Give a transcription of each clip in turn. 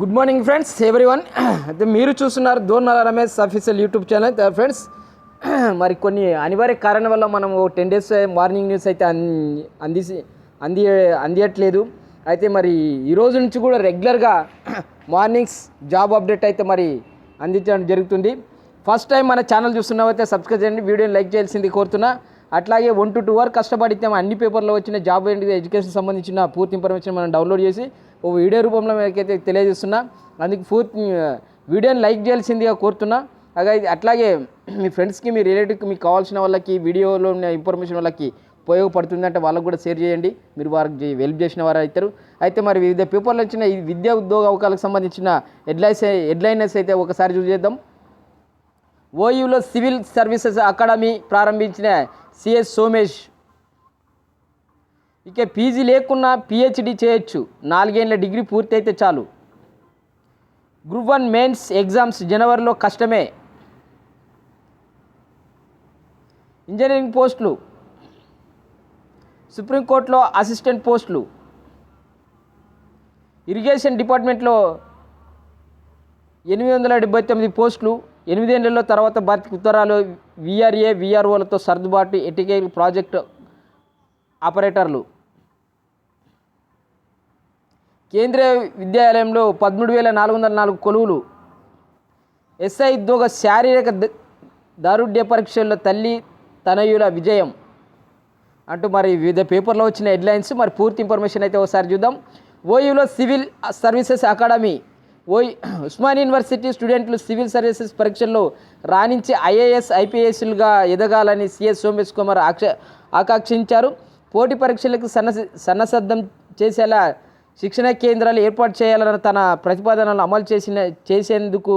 Good morning friends everyone అయితే మీరు చూస్తున్నారు Dornala Ramesh official YouTube channel friends మరి కొన్ని అనివార్య కారణం వల్ల మనం టెన్ డేస్ మార్నింగ్ న్యూస్ అయితే అంది అంది అందియట్లేదు. అయితే మరి ఈరోజు నుంచి కూడా రెగ్యులర్గా మార్నింగ్స్ జాబ్ అప్డేట్ అయితే మరి అందించడం జరుగుతుంది. ఫస్ట్ టైం మన ఛానల్ చూస్తున్నామైతే సబ్స్క్రైబ్ చేయండి. వీడియోని లైక్ చేయాల్సింది కోరుతున్నా. అట్లాగే వన్ టు టూ అవర్ కష్టపడితే అన్ని పేపర్లో వచ్చిన జాబ్ ఎడ్యుకేషన్ సంబంధించిన పూర్తి ఇన్ఫర్మేషన్ మనం డౌన్లోడ్ చేసి ఓ వీడియో రూపంలో మీకైతే తెలియజేస్తున్నా. అందుకు పూర్తి వీడియోని లైక్ చేయాల్సిందిగా కోరుతున్నా. అలాగే అట్లాగే మీ ఫ్రెండ్స్కి మీ రిలేటివ్కి మీకు కావాల్సిన వాళ్ళకి వీడియోలో ఉన్న ఇన్ఫర్మేషన్ వాళ్ళకి ఉపయోగపడుతుందంటే వాళ్ళకు కూడా షేర్ చేయండి. మీరు వారికి హెల్ప్ చేసిన వారు అవుతారు. అయితే మరి వివిధ పేపర్లు వచ్చిన ఈ విద్యా ఉద్యోగ అవకాశాలకు సంబంధించిన హెడ్లైన్స్ హెడ్లైనర్స్ అయితే ఒకసారి చూసేద్దాం ఓయూలో సివిల్ సర్వీసెస్ అకాడమీ ప్రారంభించిన సిఎస్ సోమేష్ ఇక పీజీ లేకున్నా పిహెచ్డి చేయొచ్చు. నాలుగేళ్ళ డిగ్రీ పూర్తయితే చాలు. గ్రూప్ వన్ మెయిన్స్ ఎగ్జామ్స్ జనవరిలో కష్టమే. ఇంజనీరింగ్ పోస్టులు. సుప్రీంకోర్టులో అసిస్టెంట్ పోస్టులు. ఇరిగేషన్ డిపార్ట్మెంట్లో ఎనిమిది వందల డెబ్బై తొమ్మిది పోస్టులు. ఎనిమిదేళ్ళలో తర్వాత భర్తీ ఉత్తరాలు విఆర్ఏ విఆర్ఓలతో సర్దుబాటు ఎటికే ప్రాజెక్టు ఆపరేటర్లు. కేంద్రీయ విద్యాలయంలో పదమూడు వేల నాలుగు వందల నాలుగు కొలువులు. ఎస్ఐ ఉద్యోగ శారీరక దారుఢ్య పరీక్షల్లో తల్లి తనయుల విజయం. అంటూ మరి వివిధ పేపర్లో వచ్చిన హెడ్లైన్స్ మరి పూర్తి ఇన్ఫర్మేషన్ అయితే ఒకసారి చూద్దాం. ఓయూలో సివిల్ సర్వీసెస్ అకాడమీ ఓయ్ ఉస్మాన్ యూనివర్సిటీ స్టూడెంట్లు సివిల్ సర్వీసెస్ పరీక్షల్లో రాణించి ఐఏఎస్ ఐపీఎస్లుగా ఎదగాలని సిఎస్ సోమేష్ కుమార్ ఆక్ష ఆకాంక్షించారు. పోటీ పరీక్షలకు సన్న సన్నసద్ధం చేసేలా శిక్షణ కేంద్రాలు ఏర్పాటు చేయాలన్న తన ప్రతిపాదనలు అమలు చేసిన చేసేందుకు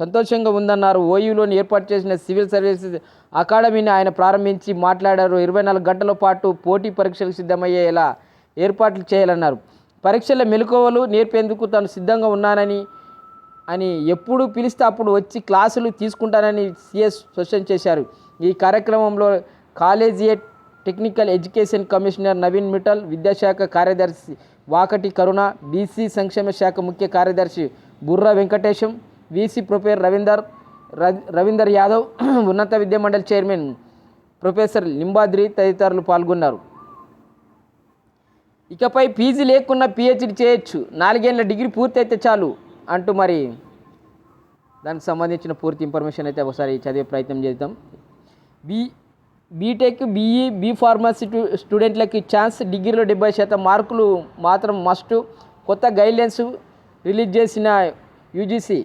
సంతోషంగా ఉందన్నారు. ఓయూలోని ఏర్పాటు చేసిన సివిల్ సర్వీసెస్ అకాడమీని ఆయన ప్రారంభించి మాట్లాడారు. ఇరవై నాలుగు గంటల పాటు పోటీ పరీక్షలకు సిద్ధమయ్యేలా ఏర్పాట్లు చేయాలన్నారు. పరీక్షల మెలకువలు నేర్పేందుకు తాను సిద్ధంగా ఉన్నానని అని ఎప్పుడు పిలిస్తే అప్పుడు వచ్చి క్లాసులు తీసుకుంటానని సిఎస్ స్పష్టం చేశారు. ఈ కార్యక్రమంలో collegiate technical education commissioner Naveen Mittal విద్యాశాఖ కార్యదర్శి వాకటి కరుణ బీసీ సంక్షేమ శాఖ ముఖ్య కార్యదర్శి బుర్రా వెంకటేశం వీసీ ప్రొఫెసర్ రవీందర్ రవీందర్ యాదవ్ ఉన్నత విద్యామండలి చైర్మన్ ప్రొఫెసర్ లింబాద్రి తదితరులు పాల్గొన్నారు. ఇకపై పీజీ లేకున్నా పిహెచ్డి చేయొచ్చు. నాలుగేళ్ళ డిగ్రీ పూర్తి అయితే చాలు అంటూ మరి దానికి సంబంధించిన పూర్తి ఇన్ఫర్మేషన్ అయితే ఒకసారి చదివే ప్రయత్నం చేద్దాం. B BTech BE B pharmacy స్టూడెంట్లకి chance డిగ్రీలో డెబ్బై శాతం మార్కులు మాత్రం మస్ట్ కొత్త గైడ్లైన్స్ రిలీజ్ చేసిన యూజీసీ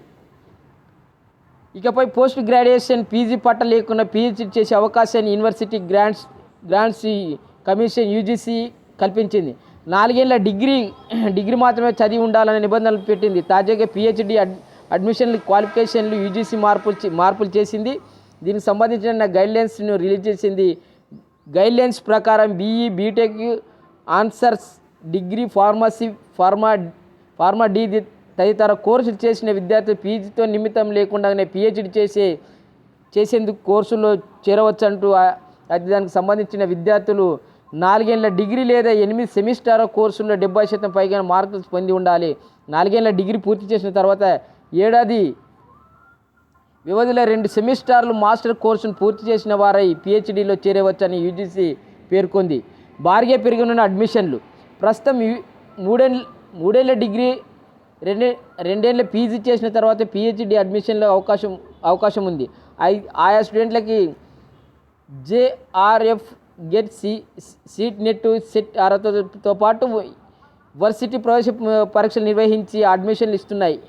ఇకపై పోస్ట్ గ్రాడ్యుయేషన్ పీజీ పట్ట లేకుండా పీహెచ్డీ చేసే అవకాశాన్ని university grants grants commission UGC కల్పించింది. నాలుగేళ్ళ డిగ్రీ డిగ్రీ మాత్రమే చదివి ఉండాలనే నిబంధనలు పెట్టింది. తాజాగా పీహెచ్డీ అడ్ అడ్మిషన్లు క్వాలిఫికేషన్లు యూజీసీ మార్పులు మార్పులు చేసింది. దీనికి సంబంధించిన గైడ్లైన్స్ను రిలీజ్ చేసింది. గైడ్లైన్స్ ప్రకారం BE BTech answers degree pharmacy pharma pharma D తదితర కోర్సులు చేసిన విద్యార్థులు పీజీతో నిమిత్తం లేకుండానే పిహెచ్డి చేసే చేసేందుకు కోర్సులో చేరవచ్చంటూ అది దానికి సంబంధించిన విద్యార్థులు నాలుగేళ్ళ డిగ్రీ లేదా ఎనిమిది సెమిస్టర్ కోర్సుల్లో డెబ్బై శాతం పైగా మార్కులు పొంది ఉండాలి. నాలుగేళ్ళ డిగ్రీ పూర్తి చేసిన తర్వాత ఏడాది వ్యవధిలో రెండు సెమిస్టర్లు మాస్టర్ కోర్సును పూర్తి చేసిన వారై పిహెచ్డీలో చేరవచ్చని యూజీసీ పేర్కొంది. భారీగా పెరిగిన అడ్మిషన్లు. ప్రస్తుతం మూడేళ్ళ మూడేళ్ళ మూడేళ్ళ డిగ్రీ రెండే రెండేళ్ళ పీజీ చేసిన తర్వాత పిహెచ్డి అడ్మిషన్లో అవకాశం అవకాశం ఉంది. ఐ- ఆయా స్టూడెంట్లకి JRF GATE C CEED NET SET అర్హతతో పాటు వర్సిటీ ప్రవేశ పరీక్షలు నిర్వహించి అడ్మిషన్లు ఇస్తున్నాయి.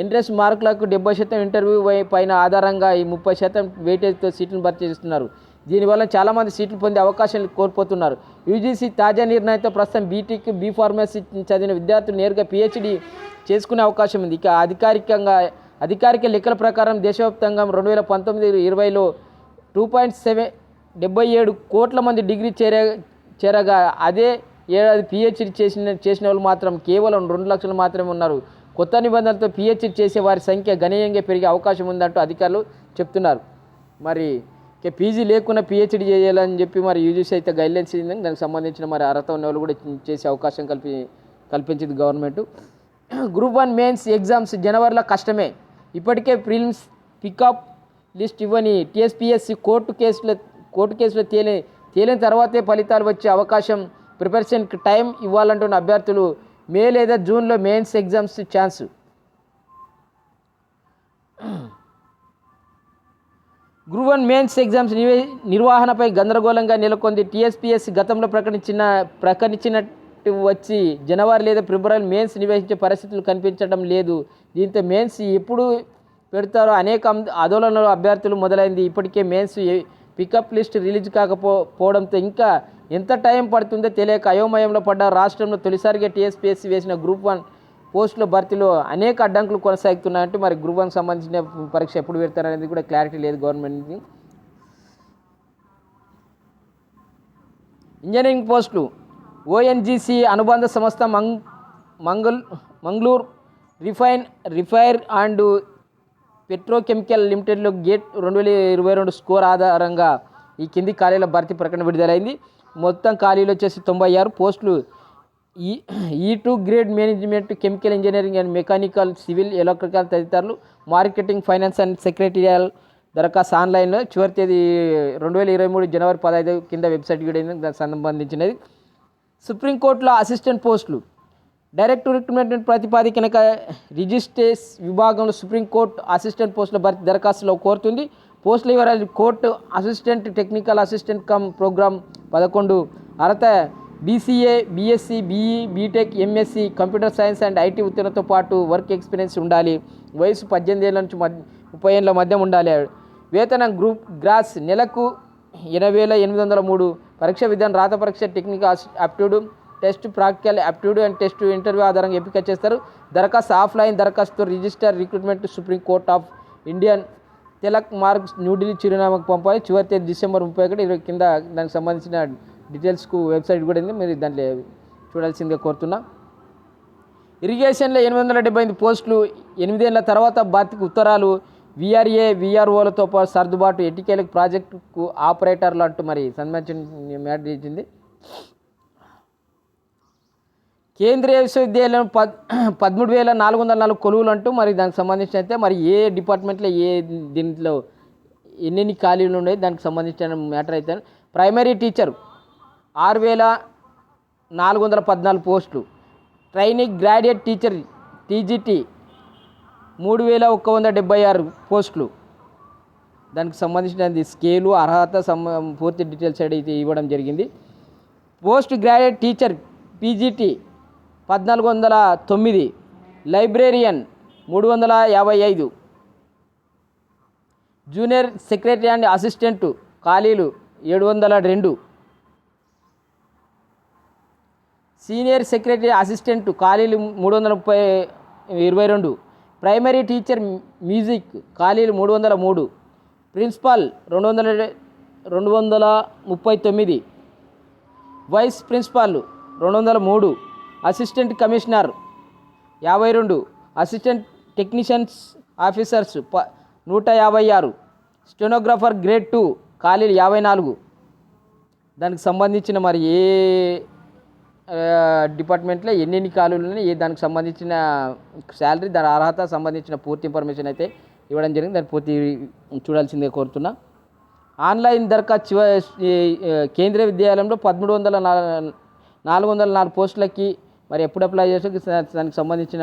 ఎంట్రెన్స్ మార్కులకు డెబ్బై శాతం ఇంటర్వ్యూ పైన ఆధారంగా ఈ ముప్పై శాతం వెయిటేజ్తో సీట్లను భర్తీ చేస్తున్నారు. దీనివల్ల చాలామంది సీట్లు పొందే అవకాశాలు కోల్పోతున్నారు. యూజీసీ తాజా నిర్ణయంతో ప్రస్తుతం బీటెక్ బీ ఫార్మసీ చదివిన విద్యార్థులు నేరుగా పిహెచ్డి చేసుకునే అవకాశం ఉంది. ఇక అధికారికంగా అధికారిక లెక్కల ప్రకారం దేశవ్యాప్తంగా రెండు వేల పంతొమ్మిది ఇరవైలో టూ పాయింట్ సెవెన్ డెబ్బై ఏడు కోట్ల మంది డిగ్రీ చేరే చేరగా అదే ఏడాది పిహెచ్డీ చేసిన చేసిన వాళ్ళు మాత్రం కేవలం రెండు లక్షలు మాత్రమే ఉన్నారు. కొత్త నిబంధనలతో పిహెచ్డి చేసే వారి సంఖ్య గణనీయంగా పెరిగే అవకాశం ఉందంటూ అధికారులు చెప్తున్నారు. మరి ఇక పీజీ లేకుండా పిహెచ్డి చేయాలని చెప్పి మరి యూజీసీ అయితే గైడ్లైన్స్ ఇచ్చిందని దానికి సంబంధించిన మరి అర్హత ఉన్న వాళ్ళు కూడా చేసే అవకాశం కల్పి కల్పించింది government group one mains exams జనవరిలో కష్టమే. ఇప్పటికే ప్రిలిమ్స్ పికప్ లిస్ట్ ఇవ్వని టీఎస్పిఎస్సి కోర్టు కేసులో కోర్టు కేసులో తేలి తేలిన తర్వాతే ఫలితాలు వచ్చే అవకాశం ప్రిపరేషన్కి టైం ఇవ్వాలంటున్న అభ్యర్థులు మే లేదా జూన్లో mains exams chance. Group one mains exams నివే నిర్వహణపై గందరగోళంగా నెలకొంది. టీఎస్పీఎస్సీ గతంలో ప్రకటించిన ప్రకటించినట్టు వచ్చి జనవరి లేదా ఫిబ్రవరి మెయిన్స్ నిర్వహించే పరిస్థితులు కనిపించడం లేదు. దీంతో మెయిన్స్ ఎప్పుడు పెడతారో అనేక ఆందోళనలు అభ్యర్థులు మొదలైంది. ఇప్పటికే మెయిన్స్ పికప్ లిస్ట్ రిలీజ్ కాకపోవడంతో ఇంకా ఎంత టైం పడుతుందో తెలియక అయోమయంలో పడ్డ రాష్ట్రంలో తొలిసారిగా టీఎస్పీఎస్సీ వేసిన గ్రూప్ వన్ పోస్టుల భర్తీలో అనేక అడ్డంకులు కొనసాగుతున్నాయంటే మరి గ్రూప్ వన్కి సంబంధించిన పరీక్ష ఎప్పుడు పెడతారనేది కూడా క్లారిటీ లేదు గవర్నమెంట్కి. ఇంజనీరింగ్ పోస్టులు. ఓఎన్జీసీ అనుబంధ సంస్థ మంగ్ Mangal Mangaluru refine refinery and petrochemical లిమిటెడ్లో GATE రెండు వేల ఇరవై రెండు స్కోర్ ఆధారంగా ఈ కింది ఖాళీల భర్తీ ప్రకటన విడుదలైంది. మొత్తం ఖాళీలు వచ్చేసి తొంభై ఆరు పోస్టులు. ఈ ఈ two grade management chemical engineering and mechanical civil electrical తదితరులు మార్కెటింగ్ ఫైనాన్స్ అండ్ సెక్రటరియల్ దరఖాస్తు ఆన్లైన్లో చివరి తేదీ రెండు వేల ఇరవై మూడు జనవరి పదహైదు కింద వెబ్సైట్ కూడా దానికి సంబంధించినది. సుప్రీంకోర్టులో అసిస్టెంట్ పోస్టులు. డైరెక్ట్ రిక్రూట్మెంట్ ప్రాతిపాదికన రిజిస్ట్రేస్ విభాగంలో సుప్రీంకోర్టు అసిస్టెంట్ పోస్టుల భర్తీ దరఖాస్తులో కోరుతుంది. పోస్టుల వివరాలు court assistant technical assistant cum program పదకొండు. అర్హత BCA BSc BE BTech MSc computer science and IT ఉత్తీర్ణతో పాటు వర్క్ ఎక్స్పీరియన్స్ ఉండాలి. వయసు పద్దెనిమిది ఏళ్ళ నుంచి మధ్య ముప్పై ఏళ్ళ మధ్య ఉండాలి. వేతనం గ్రూప్ గ్రాస్ నెలకు ఎనభై వేల ఎనిమిది వందల మూడు. పరీక్ష విధానం రాత పరీక్ష technical aptitude test practical aptitude and test interview ఆధారంగా ఎంపిక చేస్తారు. దరఖాస్తు ఆఫ్లైన్ దరఖాస్తు register recruitment supreme court of Indian Tilak Marg New Delhi చిరునామాకు పంపాలి. చివరి తేదీ డిసెంబర్ ముప్పై ఒకటి ఇరవై కింద దానికి సంబంధించిన డీటెయిల్స్కు వెబ్సైట్ కూడా ఉంది. మీరు దాంట్లో చూడాల్సిందిగా కోరుతున్నా. ఇరిగేషన్లో ఎనిమిది వందల డెబ్బై ఎనిమిది పోస్టులు ఎనిమిదేళ్ళ తర్వాత భర్తీకి ఉత్తరాలు విఆర్ఏ విఆర్ఓలతో పాటు సర్దుబాటు ఎటికేలకు ప్రాజెక్టుకు ఆపరేటర్లు అంటూ మరి సంబంధించిన మ్యాటర్ ఇచ్చింది. కేంద్రీయ విశ్వవిద్యాలయం పద్ పదమూడు వేల నాలుగు వందల నాలుగు కొలువులు అంటూ మరి దానికి సంబంధించిన అయితే మరి ఏ డిపార్ట్మెంట్లో ఏ దీంట్లో ఎన్నెన్ని ఖాళీలు ఉన్నాయి దానికి సంబంధించిన మ్యాటర్ అయితే ప్రైమరీ టీచర్ ఆరు వేల నాలుగు వందల పద్నాలుగు పోస్టులు ట్రైనింగ్ గ్రాడ్యుయేట్ టీచర్ టీజీటీ మూడు వేల ఒక్క వంద డెబ్బై ఆరు పోస్టులు. దానికి సంబంధించిన స్కేలు అర్హత పూర్తి డీటెయిల్స్ అయితే ఇవ్వడం జరిగింది. పోస్ట్ గ్రాడ్యుయేట్ టీచర్ పీజీటీ పద్నాలుగు వందల తొమ్మిది. లైబ్రేరియన్ మూడు వందల యాభై ఐదు. జూనియర్ సెక్రటరీ అండ్ అసిస్టెంట్ ఖాళీలు ఏడు వందల రెండు. సీనియర్ సెక్రటరీ అసిస్టెంట్ ఖాళీలు మూడు వందల ముప్పై ఇరవై రెండు. ప్రైమరీ టీచర్ మ్యూజిక్ ఖాళీలు మూడు వందల మూడు. ప్రిన్సిపాల్ రెండు వందల రెండు వందల ముప్పై తొమ్మిది. వైస్ ప్రిన్సిపాల్ రెండు వందల మూడు. Assistant commissioner. యాభై రెండు అసిస్టెంట్ టెక్నీషియన్స్ ఆఫీసర్స్ ప నూట యాభై ఆరు. స్టెనోగ్రాఫర్ గ్రేడ్ టూ ఖాళీలు యాభై నాలుగు. దానికి సంబంధించిన మరి ఏ డిపార్ట్మెంట్లో ఎన్నెన్ని ఖాళీలు ఉన్నాయి ఏ దానికి సంబంధించిన శాలరీ దాని అర్హత సంబంధించిన పూర్తి ఇన్ఫర్మేషన్ అయితే ఇవ్వడం జరిగింది. దాన్ని పూర్తి చూడాల్సిందే కోరుతున్నా. ఆన్లైన్ దరఖాస్తు చివ కేంద్రీయ విద్యాలయంలో పదమూడు వందల నాలుగు నాలుగు వందల నాలుగు పోస్టులకి మరి ఎప్పుడు అప్లై చేసో దానికి సంబంధించిన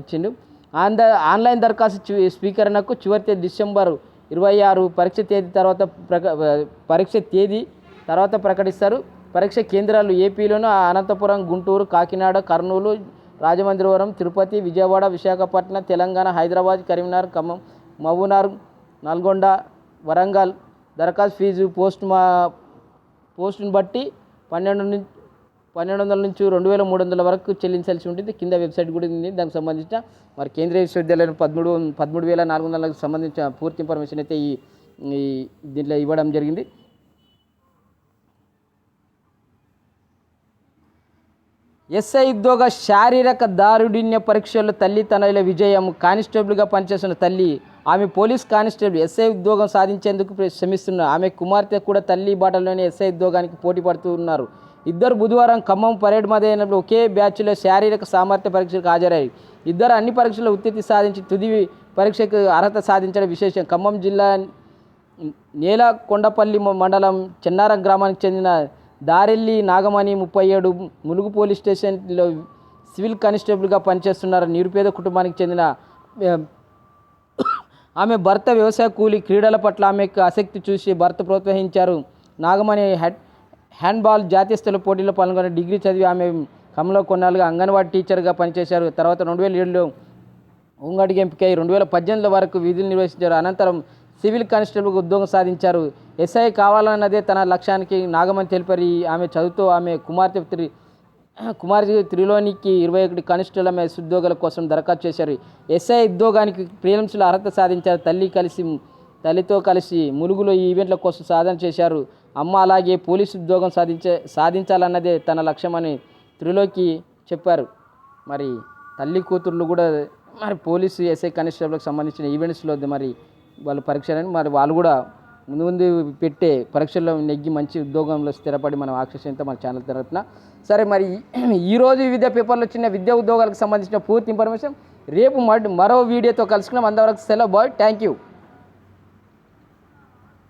ఇచ్చిండు. ఆన్ ద ఆన్లైన్ దరఖాస్తు స్వీకరణకు చివరి తేదీ డిసెంబర్ ఇరవై ఆరు పరీక్ష తేదీ తర్వాత ప్రక పరీక్ష తేదీ తర్వాత ప్రకటిస్తారు. పరీక్ష కేంద్రాలు ఏపీలోను అనంతపురం గుంటూరు కాకినాడ కర్నూలు రాజమండ్రివరం తిరుపతి విజయవాడ విశాఖపట్నం తెలంగాణ హైదరాబాద్ కరీంనగర్ ఖమ్మం మహబూబ్నగర్ నల్గొండ వరంగల్ దరఖాస్తు ఫీజు పోస్ట్ మా పోస్టుని బట్టి పన్నెండు నుంచి పన్నెండు వందల నుంచి రెండు వేల మూడు వందల వరకు చెల్లించాల్సి ఉంటుంది. కింద వెబ్సైట్ కూడా ఉంది. దానికి సంబంధించిన మరి కేంద్రీయ విశ్వవిద్యాలయం పదమూడు పదమూడు వేల నాలుగు వందలకు సంబంధించిన పూర్తి ఇన్ఫర్మేషన్ అయితే ఈ ఈ దీంట్లో ఇవ్వడం జరిగింది. ఎస్ఐ ఉద్యోగ శారీరక దారుడిన్య పరీక్షల్లో తల్లి తనయుల విజయం కానిస్టేబుల్గా పనిచేస్తున్న తల్లి ఆమె పోలీస్ కానిస్టేబుల్ ఎస్ఐ ఉద్యోగం సాధించేందుకు శ్రమిస్తున్నారు శ్రమిస్తున్న ఆమె కుమార్తె కూడా తల్లి బాటలోనే ఎస్ఐ ఉద్యోగానికి పోటీ పడుతూ ఉన్నారు ఇద్దరు బుధవారం ఖమ్మం పరేడ్ మైదానంలో ఒకే బ్యాచ్లో శారీరక సామర్థ్య పరీక్షకు హాజరయ్యారు ఇద్దరు అన్ని పరీక్షల్లో ఉత్తీర్తి సాధించి తుది పరీక్షకు అర్హత సాధించడం విశేషం. ఖమ్మం జిల్లా నేల కొండపల్లి మండలం చిన్నారం గ్రామానికి చెందిన దారెల్లి నాగమణి ముప్పై ఏడు ములుగు పోలీస్ స్టేషన్లో సివిల్ కానిస్టేబుల్గా పనిచేస్తున్నారు. నిరుపేద కుటుంబానికి చెందిన ఆమె భర్త వ్యవసాయ కూలి క్రీడల పట్ల ఆమెకు ఆసక్తి చూసి భర్త ప్రోత్సహించారు. నాగమణి హెడ్ హ్యాండ్బాల్ జాతీయ స్థాయి పోటీలో పాల్గొని డిగ్రీ చదివి ఆమె కమలో కొన్నాళ్ళుగా అంగన్వాడీ టీచర్గా పనిచేశారు. తర్వాత రెండు వేల ఏడులో ఉంగడికి ఎంపికై రెండు వేల పద్దెనిమిది వరకు విధులు నిర్వహించారు. అనంతరం సివిల్ కానిస్టేబుల్గా ఉద్యోగం సాధించారు. ఎస్ఐ కావాలన్నదే తన లక్ష్యానికి నాగమని తెలిపారు. ఆమె చదువుతూ ఆమె కుమార్తె త్రి కుమార్తె త్రిలోనికి ఇరవై ఒకటి కానిస్టేబుల్ ఆమె ఉద్యోగాల కోసం దరఖాస్తు చేశారు. ఎస్ఐ ఉద్యోగానికి ప్రిలిమ్స్లో అర్హత సాధించారు. తల్లి కలిసి తల్లితో కలిసి ములుగులో ఈ ఈవెంట్ల కోసం సాధన చేశారు. అమ్మ అలాగే పోలీసు ఉద్యోగం సాధించే సాధించాలన్నదే తన లక్ష్యమని త్రిలోకి చెప్పారు. మరి తల్లి కూతుర్లు కూడా మరి పోలీసు ఎస్ఐ కానిస్టేబుల్కి సంబంధించిన ఈవెంట్స్లో మరి వాళ్ళు పరీక్షలని మరి వాళ్ళు కూడా ముందు ముందు పెట్టే పరీక్షల్లో నెగ్గి మంచి ఉద్యోగంలో స్థిరపడి మనం ఆకర్షించే మన ఛానల్ తరపున. సరే మరి ఈరోజు వివిధ పేపర్లో వచ్చిన విద్యా ఉద్యోగాలకు సంబంధించిన పూర్తి ఇన్ఫర్మేషన్ రేపు మరో వీడియోతో కలుసుకున్నాం అంతవరకు సెలవు బాయ్. Thank you.